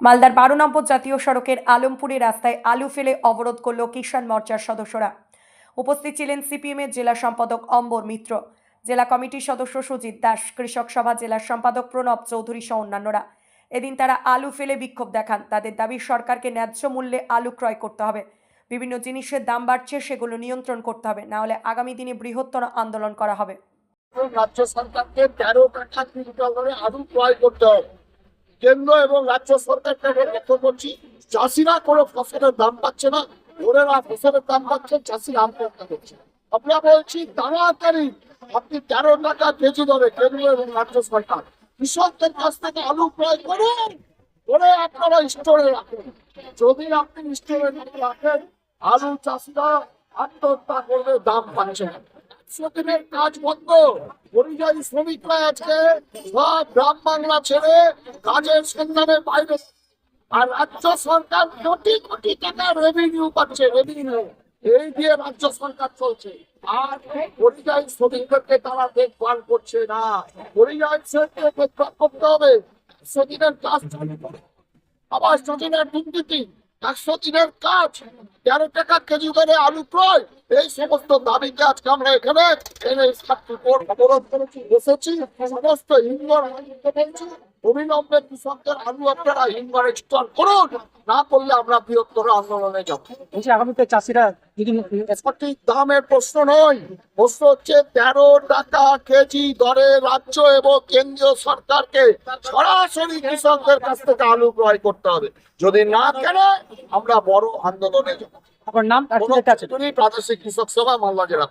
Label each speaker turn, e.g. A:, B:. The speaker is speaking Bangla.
A: মালদার বারো নম্বর জাতীয় সড়কের আলমপুরে রাস্তায় আলু ফেলে অবরোধ করল কিষাণ মোর্চার সদস্যরা। উপস্থিত ছিলেন সিপিএমের জেলা সম্পাদক অম্বর মিত্র, জেলা কমিটির সদস্য সুজিত দাস, কৃষক সভা জেলার সম্পাদক প্রণব চৌধুরী সহ অন্যান্যরা। এদিন তারা আলু ফেলে বিক্ষোভ দেখান। তাদের দাবি, সরকারকে ন্যায্য মূল্যে আলু ক্রয় করতে হবে। বিভিন্ন জিনিসের দাম বাড়ছে, সেগুলো নিয়ন্ত্রণ করতে হবে। না হলে আগামী দিনে বৃহত্তর আন্দোলন করা হবে।
B: রাজ্য সরকারকে তেরো তিনটা করে আলু ক্রয় করতে হবে। কেন্দ্র এবং রাজ্য সরকারকে লক্ষ্য করছি, চাষিরা কোনো ফসলের দাম পাচ্ছে না ওরা ফসলের দাম পাচ্ছে, চাষিরা আত্মহত্যা করছে। আমরা বলছি, তাড়াতাড়ি, আপনি তেরো টাকা কেজি দরে কেন্দ্র এবং রাজ্য সরকার, কৃষকদের কাছ থেকে আলু ক্রয় করুন করে আপনারা স্টোরে রাখুন। যদি আপনি স্টোরে রাখেন, আলু চাষিরা আত্মহত্যা করবে দাম পাচ্ছে না। একশো কাজ বন্ধ। পরিযায়ী শ্রমিকরা আজকে সব গ্রাম বাংলা ছেড়ে কাজের সন্ধানে বাইরে। আর রাজ্য সরকার কোটি কোটি টাকা রেভিনিউ পাচ্ছে রেভিনিউ এই দিয়ে রাজ্য সরকার চলছে। আর পরিযায়ী শ্রমিকদেরকে তারা দেখভাল করছে না। পরিযায়ী শ্রমিকদের দেখভাল করতে হবে। একশো দিনের কাজ চালু করে আবার দিনের দুর্নীতি। একশো দিনের কাজ। তেরো টাকা কেজি করে আলু ক্রয়। এই সমস্ত দাবিকে আজকে আমরা এখানে এনে ছাত্র অবরোধ করেছি, বসেছি? সমস্ত বলছি। অবিলম্বে কৃষকদের আলু আপনারা হিমঘরে স্টল করুন! না করলে আমরা বৃহত্তর আন্দোলনে যাব।
C: আগামীতে চাষিরা যদি
B: সঠিক দামের প্রশ্ন নয়। প্রশ্ন হচ্ছে তেরো টাকা কেজি দরে রাজ্য এবং কেন্দ্রীয় সরকারকে সরাসরি কৃষকদের কাছ থেকে আলু ক্রয় করতে হবে। যদি না কেন আমরা বড় আন্দোলনে যাব।
C: আপনার নাম
B: প্রাদেশিক কৃষক সভা মালদা জেলা